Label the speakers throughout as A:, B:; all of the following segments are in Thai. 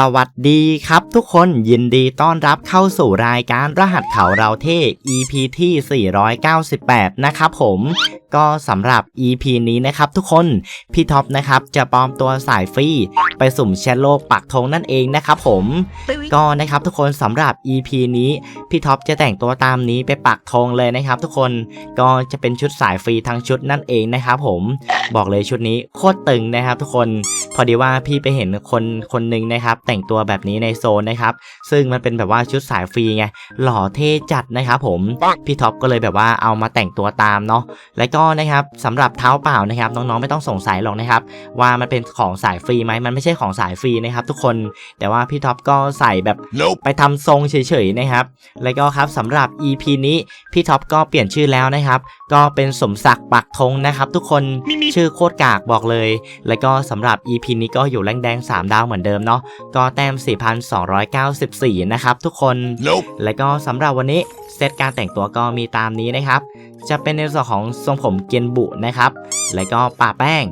A: สวัสดีครับทุกคนยินดีต้อนรับเข้าสู่รายการรหัสเขาเราเท่ EP ที่ 498 นะครับผมก็สำหรับ EP นี้นะครับทุกคนพี่ท็อปนะครับจะปลอมตัวสายฟรีไปสุ่มแชทโลกปักธงนั่นเองนะครับผมก็นะครับทุกคนสำหรับ EP นี้พี่ท็อปจะแต่งตัวตามนี้ไปปักธงเลยนะครับ ทุกคนก็จะเป็นชุดสายฟรีทั้งชุดนั่นเองนะครับผมบอกเลยชุดนี้โคตรตึงนะครับทุกคน พอดีว่าพี่ไปเห็นคนคนหนึ่งนะครับ แต่งตัวแบบนี้ในโซนนะครับ ซึ่งมันเป็นแบบว่าชุดสายฟรีไงหล่อเท่จัดนะครับผมพี่ท็อปก็เลยแบบว่าเอามาแต่งตัวตามเนาะและก็นะครับสำหรับเท้าเปล่านะครับ น้องๆไม่ต้องสงสัยหรอกนะครับ ว่ามันเป็นของสายฟรีไหมมันไม่ใช่ของสายฟรีนะครับ ทุกคนแต่ว่าพี่ท็อปก็ใส่แบบ
B: Nope.
A: ไปทำทรงเฉยๆนะครับ แล้วก็ครับสำหรับ EP นี้พี่ท็อปก็เปลี่ยนชื่อแล้วนะครับ ก็เป็นสมศักดิ์ปักธงนะครับ ทุกคนชื่อโคตรกากบอกเลย แล้วก็สำหรับ EP นี้ก็อยู่แรงแดง 3 ดาวเหมือนเดิมเนาะก็แต้ม 4,294 นะครับทุกคน
B: Nope.
A: แล้วก็สำหรับวันนี้เซตการแต่งตัวก็มีตามนี้นะครับ จะเป็นในส่วนของทรงผมเกียนบุนะครับ แล้วก็ปะแป้ง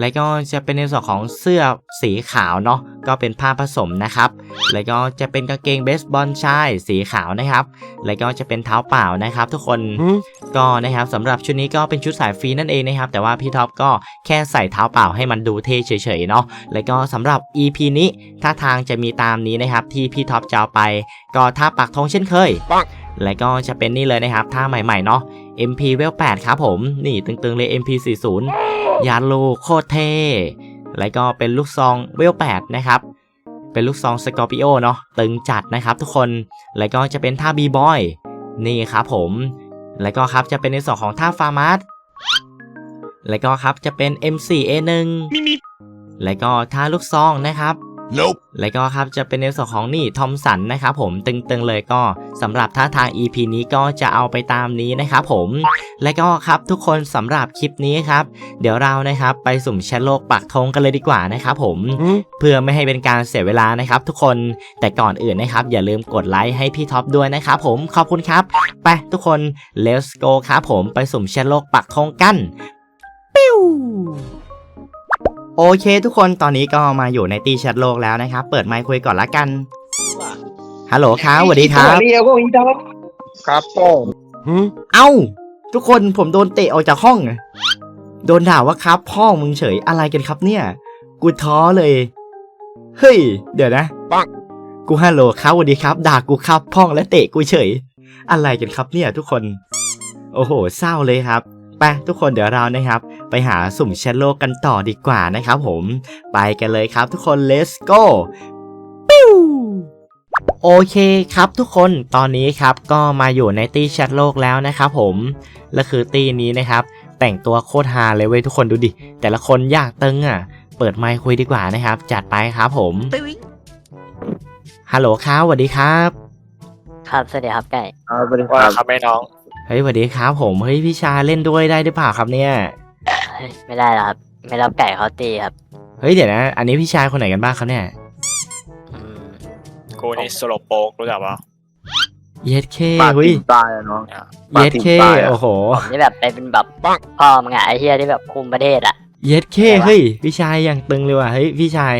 A: แล้วก็จะเป็นในส่วนของเสื้อสีขาวเนาะก็เป็นผ้าผสมนะครับ แล้วก็จะเป็นกางเกงเบสบอลชายสีขาวนะครับ แล้วก็จะเป็นเท้าเปล่านะครับ ทุกคนก็นะครับสำหรับชุดนี้ก็เป็นชุดสายฟรีนั่นเองนะครับ แต่ว่าพี่ท็อปก็แค่ใส่เท้าเปล่าให้มันดูเท่เฉยๆเนาะแล้วก็สำหรับ EP นี้ท่าทางจะมีตามนี้นะครับ ที่พี่ท็อปจะเอาไป ก็ท่าปักธงเช่นเคย
B: ปัง
A: แล้วก็จะเป็นนี่เลยนะครับท่าใหม่ๆเนาะ MP w e l 8ครับผม นี่ตึงๆเลย MP 40ยานโลโคตรเท่แล้วก็เป็นลูกซองเวล8นะครับเป็นลูกซองสกอร์ปิโอเนาะตึงจัดนะครับทุกคนแล้วก็จะเป็นท่าบีบอยนี่ครับผมแล้วก็ครับจะเป็นในส่วนของท่าฟาร์มาสแล้วก็ครับจะเป็น M4A1 แล้วก็ท่าลูกซองนะครับ
B: Nope.
A: แล้วก็ครับจะเป็นในส่วนของนี่ทอมสันนะครับผมตึงๆเลยก็สำหรับท่าทาง EP นี้ก็จะเอาไปตามนี้นะครับผมและก็ครับทุกคนสำหรับคลิปนี้ครับ เดี๋ยวเรานะครับไปสุ่มแชทโลกปักธงกันเลยดีกว่านะครับผมเพื่อไม่ให้เป็นการเสียเวลานะครับทุกคนแต่ก่อนอื่นนะครับ อย่าลืมกดไลค์ให้พี่ท็อปด้วยนะครับผมขอบคุณครับ ไปทุกคน let's go ครับผมไปสุ่มแชทโลกปักธงกันปิ้ว โอเค ทุกคนตอนนี้ก็มาอยู่ในตีแชทโลกแล้วนะครับ เปิดไมค์คุยก่อนละกัน ฮัลโหลครับสวัสดีครับ
C: เรียวก็มีดอกครับผม
A: เอ้า ทุกคนผมโดนเตะออกจากห้องอะโดนด่าว่าครับพ่อมึงเฉยอะไรกันครับเนี่ย กูท้อเลย เฮ้ย เดี๋ยวนะ
B: ปัง
A: กูฮัลโหลครับสวัสดีครับ ด่ากูครับพ่องและเตะกูเฉย อะไรกันครับเนี่ย ทุกคน โอ้โห เศร้าเลยครับ ไปทุกคนเดี๋ยวเรานะครับ ไปหาสุ่มแชทโลกกันต่อดีกว่านะครับผม ไปกันเลยครับทุกคน let's go ปิ้วโอเคครับทุกคนตอนนี้ครับก็มาอยู่ในตีแชทโลกแล้วนะครับผม และคือตีนี้นะครับ แต่งตัวโคตรฮาเลยเว้ยทุกคนดูดิ แต่ละคนอยากตึงอะ เปิดไมค์คุยดีกว่านะครับ จัดไปครับผม ฮัลโหลครับสวัสดีครับ
D: ครับสวัสดีครับไก่
C: เอาไปเลยค
E: ว่า
C: รับ
E: ครับแม่น้อง
A: เฮ้ยสวัสดีครับผม เฮ้ยพี่ชาเล่นด้วยได้หรือเปล่าครับเนี่ย
D: เฮ้ย ไม่ได้แล้วครับ ไม่รับไก่เขาตีครับ
A: เฮ้ยเดี๋ยวนะ อันนี้พี่ชายคนไหนกันบ้างครับเนี่ย
D: อืม
E: กูนี่สโลโปกรู้จักปะ
A: เย็ดเค
C: ปาก
A: เฮ้ย
C: ติ่มตายอะน้อง
A: เย็ดเค
C: ปากถึงตายอะ
A: โอ้โห
D: ผมนี่แบบไปเป็นแบบพ่อมึงอะไอเฮียที่แบบคุมประเทศอะ
A: เย็ดเคเฮ้ย พี่ชายอย่างตึงเลยว่ะ เฮ้ย พี่ชาย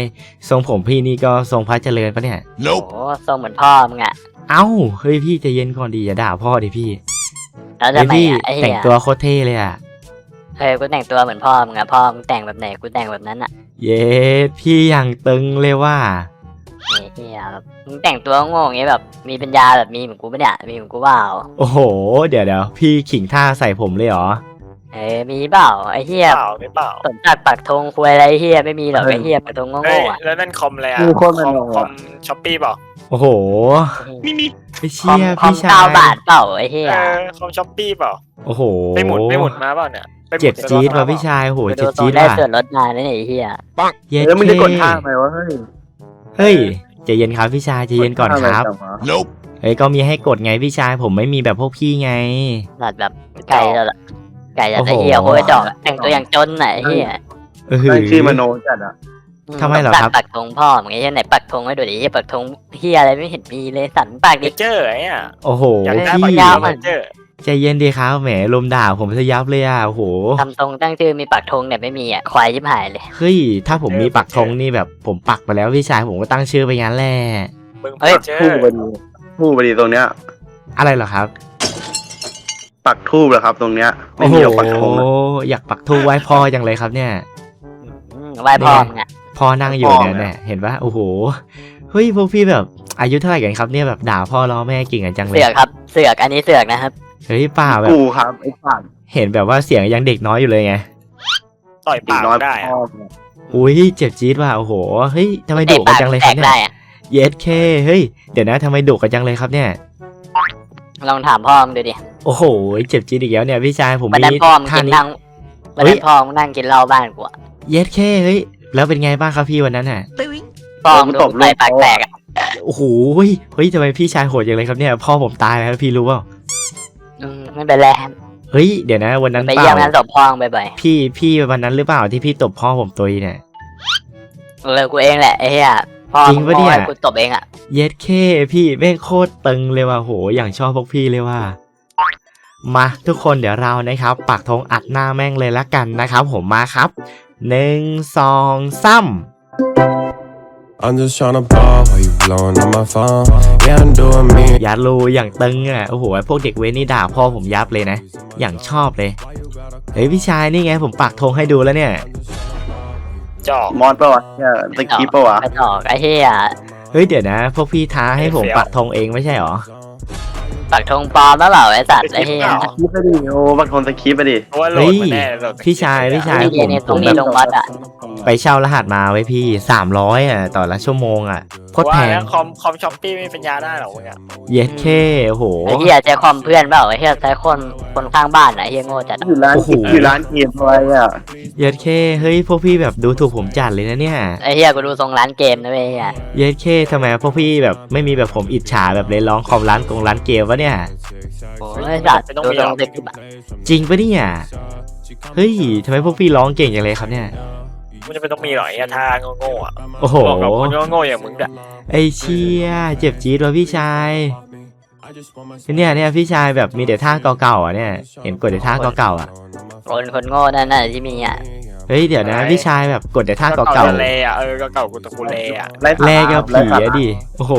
A: ทรงผมพี่นี่ก็ทรงพระเจริญปะเนี่ย
D: โอ้
B: Nope.
D: โหทรงเหมือนพ่อมึงอะ
A: เอ้า เฮ้ยพี่ใจะเย็นก่อนดีอย่าด่าพ่อดิพี่
D: แล้ว
A: เฮ้ย
D: ทำไม
A: พี่
D: อะไอ
A: แต่
D: เฮี
A: ง
D: ย
A: ตัวโคตรเท่เลยอะ
D: เฮ้ยกูแต่งตัวเหมือนพ่อมึงอะพ่อมึงแต่งแบบไหนกูแต่งแบบนั้นอะ
A: เย้พี่อย่างตึงเลยว่า
D: ไอ้เฮียแบบมึงแต่งตัวโง่อย่างเงี้ยแบบ มีปัญญาแบบมีเหมือนกูปะเนี่ยมีเหมือนกูเปล่า
A: โอ้โห เดี๋ยวเดี๋ยวพี่ขิงท่าใส่ผมเลยเหรอ
D: เอ้ยมีเปล่าไอเฮีย
E: เปล่าไม่เปล่า
D: สนจักปักธงคุยอะไรไอ้เฮียไม่มีหรอกไอเฮียปักธง
E: เฮ้ย
D: โง่ๆอะ
E: แล้วนั่นคอมอะไรอะ
C: มีคน
E: ค
C: มา
E: อม
C: ลง
E: คอ
C: อะ
E: มช้อปปี้เปล่า
A: โอ้โห
E: มีมี
A: ไป
D: คอ
A: เชี่
D: ม
A: ย
D: คอม
A: พี่ชา
D: เก้ายบาทเปล่าไอเฮีย
E: เออคอมช้อปปี้เปล่า
A: โอ้โห
E: ไม่หมุนไม่หมุนมาเปล่าเนี่ย ไปหมุน
A: เจ็บจี๊ด
E: ไป
A: ว่ะ
E: หมุน
A: พี่ชายโอ้โห
D: ไปดู
A: เจ็บ
D: ตร
A: จี๊
D: ง
A: ด
D: ได้
A: ว่ะ
D: ส่วนลดมาเนี่ยไอ้เฮีย
A: เย็ด
C: แล้วมึง
A: เค
C: จะกดท่าไหมวะเฮ้ย
A: เฮ้ยใจเย็นครับพี่ชายใจเย็นก่อนครับ
C: กดท่าอะไรจังวะ
B: Nope.
A: เฮ้ยก็มีให้กดไงพี่ชายผมไม่มีแบบพวกพี่ไง
D: หลัดแบบไก่จะไก่จะ
A: โอ้โห
D: ไอ้เฮียโคตรดอกอะแต่งตัวอย่างจนน่ะไอ้เฮีย
A: เออ
C: นั่นชื่อมโนจัดอะ
A: ทำไมเหรอครับ
D: ปักธงพ่อมึงไอ้เฮียไหนปักธงให้ดูดิไอ้เฮียปักธงเฮียอะไรไม่เห็นมีเลยสันปาก
E: เน
D: ดิ
E: เจอร์ไอ้เนี่ย
A: โอ้โห
E: อยากได้
A: พี่
E: ปัญ
D: ยา
E: ญาว
D: มั
E: เน
D: น
E: เจอร์
A: ใจเย็นดีครับแหมลมด่าผมซะยับเลยอะโอ้โห
D: ทำทรงตั้งชื่อมีปักธงเนี่ยไม่มีอะควายยิบหายเลย
A: เฮ้ยถ้าผมมีปักธงนี่แบบผมปักไปแล้วพี่ชายผมก็ตั้งชื่อไปงั้นแหละ
E: มึง
D: เฮ้ย
E: เจอ
C: ทูบไปดีทูบไปดีตรงเนี้ย
A: อะไรเหรอครับ
C: ปักทูบเหรอครับ ตรงเนี้ยไม่
A: โอ้โห
C: มีหรอกปักธงอะ
A: อยากปักทูบไหว้พ่อจังเลยครับเนี่ย
D: อืมไหว้พ่อมึงอะ
A: พ่อนั่งอยู่เนี่ยเนี่ยเห็นปะโอ้โหเฮ้ยพวกพี่แบบอายุเท่าไหร่กันครับเนี่ยแบบด่าพ่อล้อแม่เก่งกันจังเล
D: เสื
A: ย
D: อกครับ เสือกอันนี้เสือกนะครับ
A: เฮ้ยเปล่าแบบ
C: กูครับไอ้สัตว์
A: เห็นแบบว่าเสียงยังเด็กน้อยอยู่เลยไง
E: ต่อย
C: อีก
E: ปาก
C: น้อย
E: ได้อะ
C: พ่อ
A: อุ้ยเจ็บจี๊ดว่ะโอ้โหเฮ้ยทำไม
D: เตะ
A: ดุกั
D: ปานก
A: จังเลย
D: แต
A: ครับ
D: ก
A: เนี่
D: ได้
A: ย
D: อะ
A: เยสเคเฮ้ยเดี๋ยวนะทำไมดุกันจังเลยครับเนี่ย
D: ลองถามพ่อมึงดูดิ
A: โอ้โหเจ็บจี๊ดอีกแล้วเนี่ยพี่ชายผม
D: วัน
A: มี
D: นั้นพ่อมึง
A: ท่า
D: กิน
A: นี้
D: นั่งวัน
A: เฮ้
D: นั้
A: ย
D: นพ่อมึงนั่งกินเหล้าบ้านกูอะ
A: เยสเคเฮ้ยแล้วเป็นไงบ้างครับพี่วันนั้นน่ะ
D: พ่อมึงโดนไฟปากแตกอะ
A: โอ้โหเฮ้ยเฮ้ยทำไมพี่ชายโหดจังเลยครับเนี่ยพ่อผมตายแล้วพี่รู้เปล่า
D: อืมไม่เป็นไร
A: เฮ้ยเดี๋ยวนะ วันนั้น
D: ไป
A: เป
D: เยี่ยม
A: ล่า
D: งานศพพ่อมึงบ่อย
A: พี่พี่วันนั้นหรือเปล่าที่พี่ตบพ่อผมตัวเนี่ย
D: ๆเออกูเองแหละไอ้เหี้ยพ่อ
A: จริง
D: มึง
A: ปะเนี่ย
D: ให้กูตบเองอะ
A: เย็ดเคพี่แม่งโคตรตึงเลยว่ะโห อย่างชอบพวกพี่เลยว่ะมาทุกคนเดี๋ยวเรานะครับ ปักธงอัดหน้าแม่งเลยละกันนะครับ ผมมาครับหนึ่งสองสาม
B: I'm just tryna ball while you blowing on my phone. Yeah, I'm doing me.
A: ยัดรูอย่างตึงอะโอ้โหไอ้พวกเด็กเว้นนี่ด่าพ่อผมยับเลยนะ อย่างชอบเลย เฮ้ยพี่ชายนี่ไงผมปักธงให้ดูแล้วเนี่ย
E: จอก
C: มอนปะวะเนี่ยตะกี้ปะวะ
D: กระจอกไอ้เหี้ย
A: เฮ้ยเดี๋ยวนะ พวกพี่ท้าให้ผมปักธงเองไม่ใช่หรอ
D: ปักธงปลอมแล้วเปล่าไอ้สัตว์ไอ้เหี้ย
C: สคริปต์ไปดิโอ้บางคนสคริปต์ไปดิ
E: เพราะว่าโหลดมาแน่โหลด
A: พี่ชายพี่ชาย
D: นี่เนี่ยตรงนี้ลงวัดอะ
A: ไปเช่ารหัสมาไว้พี่สามร้อยอะต่อละชั่วโมงอะโคตรแพ
E: ว่างแล้วคอมคอมช้อปปี้ไม่มีปัญญาได้หรอกมึงอะ
A: เย็ดเคโอ้โห
D: ไอ้เหี้ยใช้คอมเพื่อนเปล่าไอ้เหี้ยใช้คนคนข้างบ้านอะไอ้เหี้ยโง่จัดอะ
C: อยู่ร้าน
A: โอ้โห
C: อยู่ร้านเกมอะไรอะ
A: เย็ดเคเฮ้ยพวกพี่แบบดูถูกผมจัดเลยนะเนี่ย
D: ไอ้เหี้ยกูดูทรงร้านเกมนะเว้ยไอ้เหี้ย
A: เย็ดเคทำไมพวกพี่แบบไม่มีแบบผมอิจฉาแบบเลยร้องคอมร้านกงร้านเกมวะเนี่ย
D: โอ้ยสัตว์ดูทรงเด็กอะ
A: จริงปะเนี่ยเฮ้ยทำไมพวกพี่ร้องเก่งจังเลยครับเนี่ย
E: มึงจะไม่ต้องมีหรอกไอ้ท่าโง่ๆอะ
A: โอ้โห
E: บอกกับคนโง่ๆอย่างมึงอะ
A: ไอเชี่ยเจ็บจี๊ดว่ะพี่ชายเนี่ยเนี่ยพี่ชายแบบมีแต่ท่าเก่าๆอะเนี่ย เห็นกดแต่ท่าเก่าๆอะ
D: คนคนโง่นั่นน่ะที่มีอะ
A: เฮ้ยเดี๋ยวนะพี่ชายแบบกดแต่ท่า
E: ก็
A: เก่า
E: เลอะเออก็เก่ากูตะกูเลอะ
C: ไร้
A: ๆแลกกับผีอะดิโอ้โห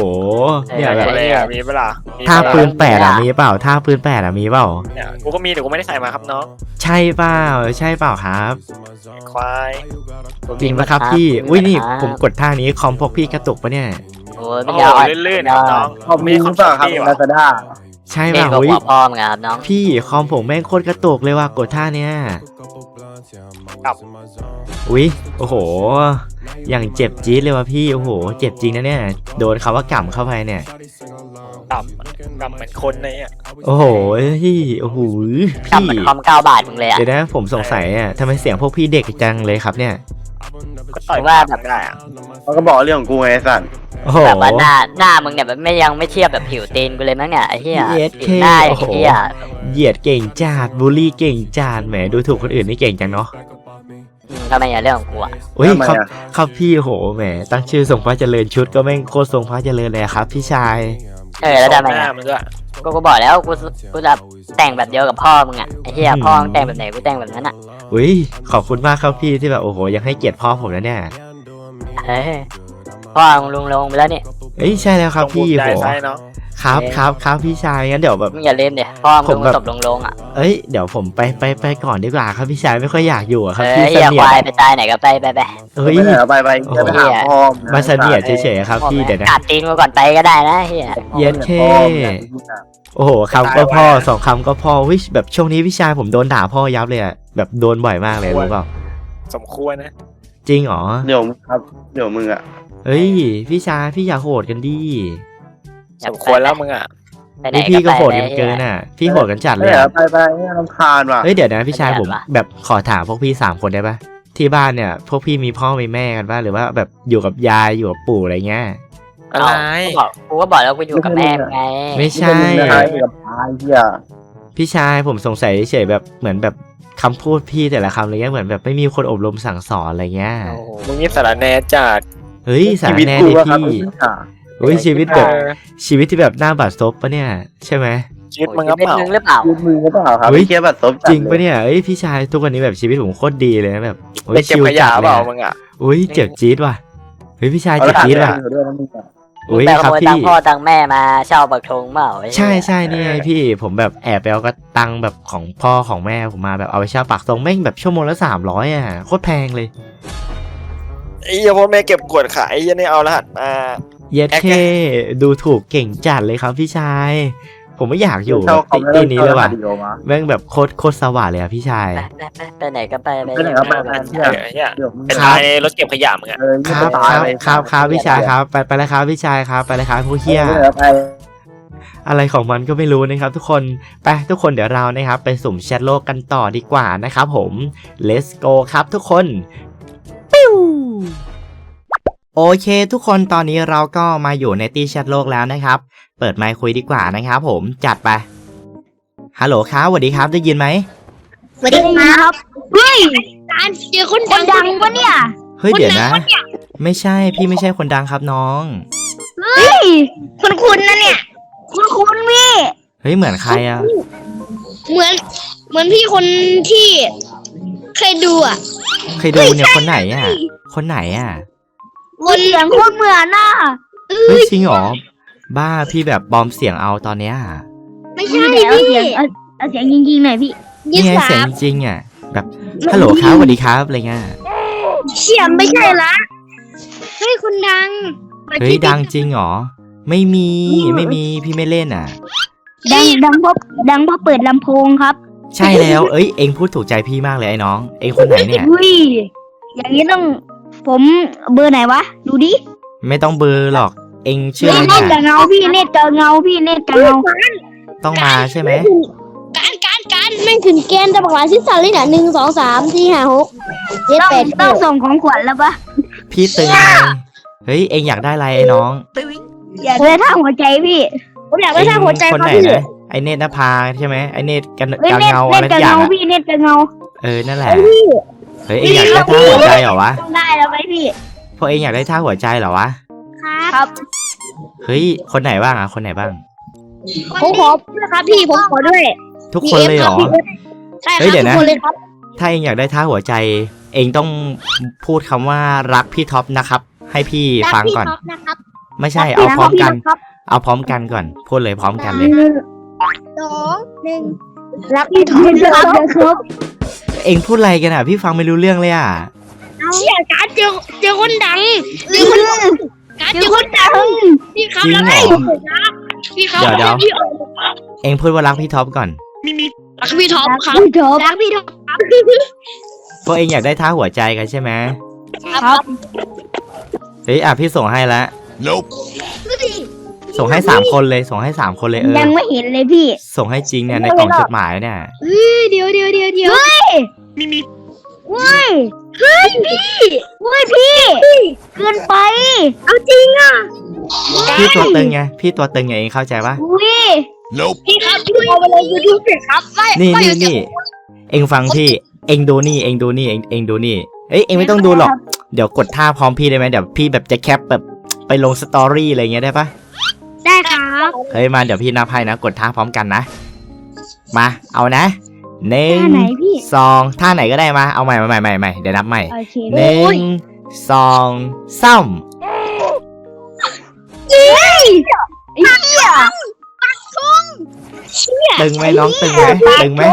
A: เนี่ยแบบ
E: กูเลอะมีเปะล่ามี
A: ท่า
E: เปะล่
A: ปืนแปดอะมีเปล่าท่าปืนแปดอะมีเปล่า
E: เนี่ยกูก็มีแต่กูไม่ได้ใส่มาครับน้อง
A: ใช่เปล่าใช่เปล่าครับ
E: ไอ้ควาย
A: จริงปะครับพี่อุ้ยนี่ผมกดท่านี้คอมพวกพี่กระตุกปะเนี่ย
D: โอ้ย
E: โอ้
D: ไม่
E: โห
D: ยาวอ่อน
E: ลื่นๆครับน้อง
C: ขอบคุณเปล่าครับลาซาด้า
A: ใช่
D: เล่
A: เป
D: น
A: ล่า
D: กับ
A: อุ้ย
D: หัวพ่อมึงอะครับน้อง
A: พี่คอมผมแม่งโคตรกระตุกเลยว่ะกดท่าเนี้ย
E: ครับ
A: อุ้ยโอ้โห อย่างเจ็บจี๊ดเลยว่ะพี่ โอ้โห เจ็บจริงนะเนี่ย โดนคำว่ากำเข้าไปเนี่ย
E: กำกำเหมือนคนเลยอะ
A: โอ้โห พี่ โอ้โห
D: กลับ
A: พี่
D: เหมือนคอมเก้าบาทมึงเลยอะ
A: เดี๋ยวนะผมสงสัยอะทำไมเสียงพวกพี่เด็กจังเลยครับเนี่ย
E: ก็ต่อย
D: ว่าแบบ
E: ได้อะ
C: เขาก็บอกเรื่องของกูไงไอ้สัตว์
A: โอ้โห
D: แบบว่าหน้าหน้ามึงเนี่ยแบบไม่ยังไม่เทียบแบบผิวตีนกูเลยมั้งเนี่ยไอ้เหี้ย
A: ESK
D: ผิวหน้าไอ้เหี้ย
A: เหยียดเก่งจัดบูลลี่เก่งจัดแหมดูถูกคนอื่นนี่เก่งจังเนาะ
D: อืม ทำไมอย่าเรื่องของกูอะ
A: อุ้ย
C: ทำไม
A: ครับ
C: อะ
A: ครับพี่โหแหมตั้งชื่อทรงพระเจริญชุดก็แม่งโคตรทรงพระเจริญเลยอะครับ พี่ชาย
D: เออแล้วทำไม
E: หน้า
D: อะ
E: มันด้วย
D: กูก็บอกแล้วกูกูจะแต่งแบบเดียวกับพ่อมึงอะไอ้เหี้ยพ่อมึงแต่งแบบไหนกูแต่งแบบนั้นอะ
A: อุ้ยขอบคุณมากครับพี่ที่แบบโอ้โหยังให้เกียรติพ่อผมนะเนี่ย
D: เฮ้ยพ่อมึงลุงลงไปแล้วเนี่ย
A: เอ้ยใช่แล้วครับพี่
E: ต้อง
A: โห
E: ภูมิใจใช่เนาะ
A: ครับ
D: เอ๊ะ
A: ครับครับพี่ชายงั้นเดี๋ยวแบบ
D: มึงอย่าลืมเดี๋ยพ่อมึง
A: ผม
D: ลุง
A: แบบ
D: ตบลงลงอะ
A: เอ้ยเดี๋ยวผมไปไปไปก่อนดีกว่าครับพี่ชายไม่ค่อยอยากอยู่อะครับ
D: เอ
A: พี่
D: อ
A: เส
D: เหี้ย
A: นี
D: ค
A: ย
D: วาย
A: ด
D: ไปตายไหนก็ไปไปไป
A: เฮ้ย
C: ไม่ได้เอาไปไปจะไปหาพ่อ
A: มาเสนียดเฉยๆครับพี่เดี๋ยวนะ
D: กัดตีนกูก่อนไปก็ได้นะเหี้ย
A: เย็ดเข้
C: พ่อมึงอะ
A: โอ้โหคำก็พ่อสองคำก็พ่อวิแบบช่วงนี้พี่ชายผมโดนด่าพ่อยับเลยอะแบบโดนบ่อยมากเลยรู้เปล่า
E: สมควรนะ
A: จริงเหรอ
C: เดี๋ยวมึงครับ เดี๋ยวมึงอะ
A: เฮ้ยพี่ชายพี่อย่าโหดกันดิ
E: สมควรแล้วมึงอะ
D: ไปไหน
A: นี่พี่ก็
D: ไป
A: โหดกันเกินอะ พี่โหดกันจัดเล
C: ไม่
A: ย
C: เหรอ
A: อะ
C: ไปไปเนี่ยรำคาญว่ะ
A: เฮ้ยเดี๋ยวนะพี่ชายผม
D: ไม่ได้วะ
A: แบบขอถามพวกพี่สามคนได้ปะที่บ้านเนี่ย พวกพี่มีพ่อมีแม่กันปะหรือว่าแบบอยู่กับยายอยู่กับปู่อะไรเงี้ย
E: อะไร
D: กูบอกกูก็บอกแล้วกูอยู่กับแม่มึงไง
A: ไม่ใช่
C: ไม่ใช่กับพายเหี้ย
A: พี่ชายผมสงสัยเฉยๆแบบเหมือนแบบคำพูดพี่แต่ละคำอะไรเงี้ยเหมือนแบบไม่มีคนอบรมสั่งสอนอะไรเงี้ย
E: โอ้โหมึงนี่สารแหนจัด
A: เฮ้ยสาร
C: ชีวิต
A: แน่
C: กู
A: ดิ
C: อะครับ
A: พี่
C: ไอ้ เหี้ย
A: เฮ้ยชีวิตแบบ
E: เออ
A: ชีวิตที่แบบหน้าบัดซบปะเนี่ย ใช่ไหม
E: ชีวิตมึงก็
D: เป็น
E: เปล่า
D: มึงหรือเปล่า
C: ยืดมือก็เปล่าครับ
A: เฮ้ย
C: ไอ้เกียแบบตบ
A: จริงปะเนี่ยเอ้ยพี่ชายทุกวันนี้แบบชีวิตผมโคตรดีเลยนะแบบโอ้ย
E: ไปเก็บ
A: ชิล
E: ข
A: จั
E: ยะ
A: ด
E: เป
A: เล
E: ล่าย
A: อะ
E: มึงอะ
A: อุ้ยเจ็บจี๊ดว่ะเฮ้ยพี่ชาย
C: เอา
A: เจ็บ
C: ละ
A: จี๊ดว่ะ
C: อยู่ด้วยนะมึงอะ
A: อุ้ย
D: แต่ข
A: ครับ
D: โมยตั
A: พี่
D: งค์พ่อตังค์แม่มาเช่าบักธงเปล่าไอ้เหี้ย
A: ใช่ใช่นี่ไงพี่ผมแบบแอบไปเอากระตังแบบของพ่อของแม่ผมมาแบบเอาไปเช่าปากทรงแม่งแบบชั่วโมงละสามร้อยอะโคตรแพงเลย
E: ไอ้เหี้ยพ่อแม่เก็บกวดขายไอ้เหี้ยนี่เอารหัสมา
A: เย็ด
E: แอค
A: เคดูถูกเก่งจัดเลยครับพี่ชาย ผมไม่อยากอยู่
C: เช่า
A: แบบ
C: เขาไม่
A: ตี
C: ได้
A: นี้เลยว่ะ
C: เช่าดีโอมา
A: แม่งแบบโคตรโคตรสว่างเลยอะพี่ชาย
D: ไปไปไปไปไหนก็ไปไป
C: ไปไหนก็ไปไปเที่ย
E: ไอ้เหี้ย
C: เดี๋ยวมึง
E: เป็น
A: ครับ
E: ตายในรถเก็บขยะมึงอะ
C: เออ
A: ค
C: ยิ่ง
A: รับ
C: ไป
A: ค
C: ตาย
A: รับ
C: เลย
A: ครับครับพี่ชายครับ ไปไปแล้วครับพี่ชายครับ ไปแล้วครับผู้เฮีย
C: ไปเลยไป
A: อะไรของมันก็ไม่รู้นะครับทุกคน ไปทุกคนเดี๋ยวเรานะครับ ไปสุ่มแชทโลกกันต่อดีกว่านะครับผม let's go ครับทุกคนปิ้ว โอเค ทุกคนตอนนี้เราก็มาอยู่ในตีแชทโลกแล้วนะครับ เปิดไมค์คุยดีกว่านะครับผมจัดไปฮัลโหลครับสวัสดีครับได้ยินไหม
F: สวัสดีครับเฮ้ยการเจอคนดังปะเนี่ย
A: เฮ้ยเดี๋ยวนะ ไม่ใช่พี่ไม่ใช่คนดังครับน้อง
F: เฮ้ยคุณคุณนะเนี่ย คุณคุณพี่
A: เฮ้ยเหมือนใครอะ
F: เหมือน เหมือนพี่คนที่เคยดูอะ
A: เคยดูเนี่ยคนไหนอะคนไหนอะ
F: คน เสียงโคตรเหมือนน่ะ
A: เฮ้ยจริงเหรอ บ้าพี่แบบบอมเสียงเอาตอนเนี้ย
F: ไม่ใช่พี่เอาเสียงเอาเสียงจริงๆหน่อยพี่
A: นี่ไงเสียงจริงๆอะ แบบฮัลโหลครับสวัสดีครับอะไรเงี้ย
F: เสียงไม่ใช่ละเฮ้ยคนดัง
A: เฮ้ยดังจริงเหรอ ไม่มีไม่มีพี่ไม่เล่นอะ
F: ดังดังเพราะดังเพราะเปิดลำโพงครับ
A: ใช่แล้ว เอ้ยเองพูดถูกใจพี่มากเลยไอ้น้อง เองคนไหนเนี่ย
F: เฮ้ยอย่างนี้ต้อง ผมเบอร์ไหนวะ ดูดิ
A: ไม่ต้องเบอร์หรอก เองชื่อ
F: เน
A: อะไร
F: ต
A: เนี่ย
F: กับเงาพี่เนตกับเงาพี่เนตกับเงา
A: ต้องมาใช่ไหม
F: การการการแม่งถึงเกณฑ์จะบอกหลายสิ้นสันเลยนะหนึ่งสองสามสี่ห้าหกเจ็ดแปดต้องส่งของขวัญแล้วปะ
A: พี่ตึงไงเฮ้ยเองอยากได้อะไรไอ้น้อง
F: อยากได้ท่าหัวใจพี่ผมอยากได้ท่าหัวใจ
A: คน
F: ครับ
A: ไหน
F: พี่
A: นะไอเนตรนภาใช่ไหมไอเนตกัน
F: เฮ้ย
A: กา
F: เนต
A: เงา
F: เน
A: อะไร
F: ตกับ
A: อย่าง
F: เงา
A: อะ
F: พี่เนตกับเงา
A: เออนั่นแหละ
F: พี่
A: เฮ้ยเองอยากได้ท่าหัวใจเหรอวะ
F: ต้องได้แล้วไหมพี่
A: พวกเองอยากได้ท่าหัวใจเหรอวะ
F: ครับ
A: เฮ้ย คนไหนบ้างอะคนไหนบ้าง
F: ผมขอด้วยครับพี่ ผมขอด้วย
A: ทุกคนเลยเหรอ
F: ใช่ค
A: เฮ้
F: รั
A: ย
F: บ
A: เดี๋ยว
F: ทุ
A: นะ
F: กคนเลยครับ
A: ถ้าเองอยากได้ท่าหัวใจ เองต้องพูดคำว่ารักพี่ท็อปนะครับ ให้พี่ฟังก่อน
F: รัพี่ท็อปนะครับ
A: ไม่ใช่ เอาพร้อมกันเอาพร้อมกันก่อน พูดเลยพร้อมกันเลย
F: สองหนึ่งรักพี่ท็อปนะครับ
A: เองพูดอะไรกันอะ พี่ฟังไม่รู้เรื่องเลยอะ
F: เชี่ยการเจอเจอคนดังเจอคนดังการเจอคนดังพี่ครับ
A: จริง
F: แล้ว
A: เหร
F: ให้
A: อ
F: ผมครับพี่ครับ
A: เดี๋ยวเดี๋ยว
F: พี่
A: เองพูดว่ารักพี่ท็อปก่อน
F: รักพี่ท็อปครับพี่ท็อปรักพี่ท็อปครับ
A: พวกเองอยากได้ท่าหัวใจกันใช่ไหม
F: ครับ
A: เฮ้ยอะพี่ส่งให้แล้ว ส่งให้สามคนเลย ส่งให้สามคนเลยเออ
F: ยังไม่เห็นเลยพี่
A: ส่งให้จริงเนี่ยในกล่องจดหมายเนี่ย
F: เดี๋ยวเดี๋ยวเดี๋ยวเดี๋ยวเฮ้ยมีมีเฮ้ยเฮ้ยพี่เฮ้ยพี่ เกินไป เอาจริงอะ
A: พี่ตัวตึงไง พี่ตัวตึงไงเองเข้าใจปะ
F: อุ้ยพี่ครับช่วยเอาไปลงยูทูบเถอะครับไม่
A: นี่
F: ไม่
A: นี่
F: อยู่ที่
A: นี่เองฟังพี่ เองดูนี่ เองดูนี่ เองเองดูนี่ เอ้ย เองไม่ต้องดูหรอก เดี๋ยวกดท่าพร้อมพี่ได้ไหมเดี๋ยวพี่แบบจะแคปแบบไปลงสตอรี่อะไรเงี้ยได้ปะ
F: ได้ครับ
A: เฮ้ยมาเดี๋ยวพี่นับให้นะ กดท่าพร้อมกันนะ มาเอานะหนึ่ง
F: ท่าไหนพี่
A: สองท่าไหนก็ได้มาเอาใหม่ใหม่ใหม่ใหม่ใหม่เดี๋ยวนับใหม่
F: โอเค
A: หนึ่งสองสาม
F: เฮ้ยไอ้เหี้ย
A: ตึงไหมน้องตึงไหมตึงไหม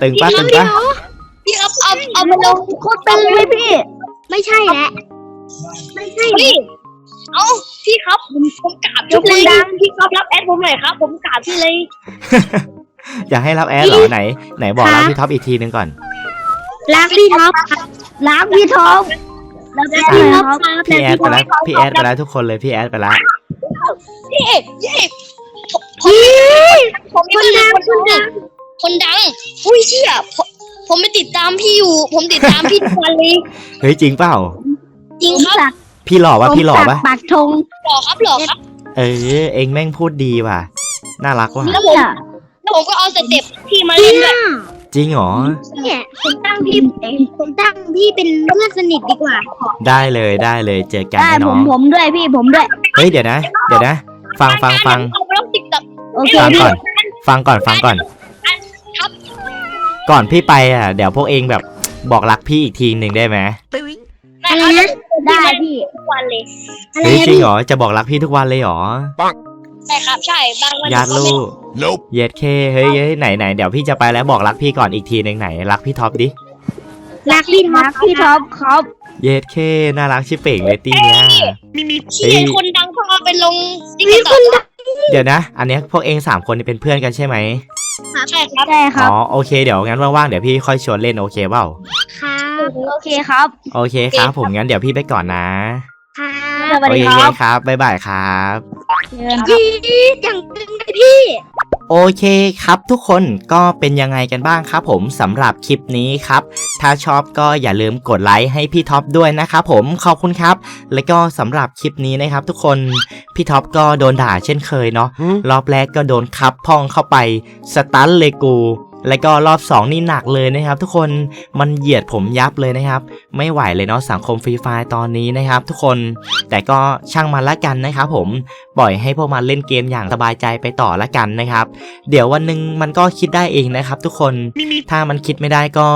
A: ตึงปะตึงปะ
F: พี่ครับเอาเอามาลงโคตรตึงเลยพี่ ไม่ใช่แหละไม่ใช่พี่ เอาพี่ครับผมผมกราบพี่เลยพี่ครับรับแอดผมหน่อยครับ ผมกราบพี่เลย
A: อยากให้รับแอดเหรอไหน ไหนบอกรับพี่ท็อปอีกทีนึงก่อน
F: รักพี่ท็อปรักพี่ท็อปรักพี่ท็อป
A: พี่แอดไปแล้วพี่แอดไปแล้วทุกคนเลยพี่แอดไปแล้ว
F: พี่เอกพี่เอกผมคนดังคนดังคนดังอุ้ยเชี่ยผมผมไปติดตามพี่อยู่ ผมติดตามพี่ทุกวันเลย
A: เฮ้ยจริงเปล่า
F: จริงครับ
A: พี่หล่อปะพี่หล่อปะ
F: ปักธงหล่อครับหล่อครับ
A: เออ เองแม่งพูดดีว่ะ น่ารักว่ะ
F: แล้วผมแล้วผมก็เอาสเต็ปพี่มาเล่นด้วย
A: จริงเหรอ
F: เนี่ยผมตั้งพี่ผมตั้งพี่เป็นเพื่อนสนิทดีกว่า
A: ได้เลยได้เลยเจอกัน
F: ได้
A: ไอ้
F: ผ
A: น้อ
F: ม
A: ง
F: ผมด้วยพี่ผมด้วย
A: เฮ้ยเดี๋ยวนะ เดี๋ยวนะ ฟังฟังฟัง
F: เอาไปลงติ๊กต็อกโอเค
A: ฟัง
F: พี่
A: ก่อน ฟังก่อนฟังก่อน
F: ครับ
A: ก่อนพี่ไปอะ เดี๋ยวพวกเองแบบบอกรักพี่อีกทีหนึ่งได้ไหม
F: อะไรนะได้พี่ทุกวันเลย
A: เฮ้ยจริงเหรอจะบอกรักพี่ทุกวันเลยเหรอ
F: ใช่ครับ ใช่ บางวัน
A: ญาติลูก
B: Nope.
A: เย็ดเคเฮ้ยเฮ้ยไหนไหนเดี๋ยวพี่จะไปแล้วบอกรักพี่ก่อนอีกทีหนึ่งไหนรักพี่ท็อปดิ
F: รักพี่ท็อปพี่ท็อปครับ
A: เย็ดเคน่ารักชิบเป่งเลยตีเนี้ย
F: ที่เห็นคนดังเขาเอาไปลงติ๊กต็อก
A: เดี๋ยวนะ อันเนี้ยพวกเองสามคนนี่เป็นเพื่อนกันใช่ไหม
F: ใช่ครับ ใช่ค
A: อ๋
F: รับ
A: อโอเคเดี๋ยวงั้นว่างๆเดี๋ยวพี่ค่อยชวนเล่นโอเคเปล่า
F: ครับ โอเคครับ
A: โอเคครับ ผมงั้นเดี๋ยวพี่ไปก่อนนะ
F: สวัส
A: โอ
F: ดี
A: เค
F: ครับ
A: ครับบ๊ายบายครับ
F: จีอย่างตึงเลยพี่
A: โอเคครับทุกคนก็เป็นยังไงกันบ้างครับผมสำหรับคลิปนี้ครับ ถ้าชอบก็อย่าลืมกดไลค์ให้พี่ท็อปด้วยนะครับผมขอบคุณครับ และก็สำหรับคลิปนี้นะครับ ทุกคนพี่ท็อปก็โดนด่าเช่นเคยเนาะ
B: Hmm?
A: รอบแรกก็โดนคับพ่องเข้าไปสตันเลยกู แล้วก็รอบ 2 นี่หนักเลยนะครับ ทุกคนมันเหยียดผมยับเลยนะครับ ไม่ไหวเลยเนาะสังคมฟรีไฟล์ตอนนี้นะครับ ทุกคนแต่ก็ช่างมันละกันนะครับผมปล่อยให้พวกมันเล่นเกมอย่างสบายใจไปต่อละกันนะครับ เดี๋ยววันหนึ่งมันก็คิดได้เองนะครับ ทุกคนถ้ามันคิดไม่ได้ก็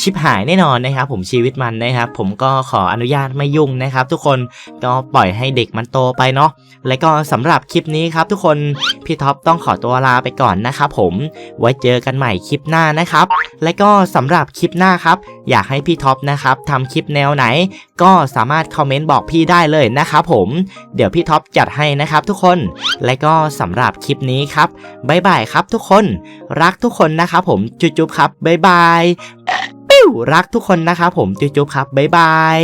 A: ชิบหายแน่นอนนะครับผมชีวิตมันนะครับผมก็ขออนุญาตไม่ยุ่งนะครับ ทุกคนก็ปล่อยให้เด็กมันโตไปเนาะและก็สำหรับคลิปนี้ครับ ทุกคนพี่ท็อปต้องขอตัวลาไปก่อนนะครับผมไว้เจอกันใหม่คลิปหน้านะครับ และก็สำหรับคลิปหน้าครับ อยากให้พี่ท็อปนะครับทำคลิปแนวไหน ก็สามารถคอมเมนต์บอกพี่ได้เลยนะครับผมเดี๋ยวพี่ท็อปจัดให้นะครับ ทุกคนและก็สำหรับคลิปนี้ครับบ๊ายบายครับ ทุกคนรักทุกคนนะครับผมจุ๊บๆครับบ๊ายบาย รักทุกคนนะครับผมจุ๊บๆครับบ๊ายบาย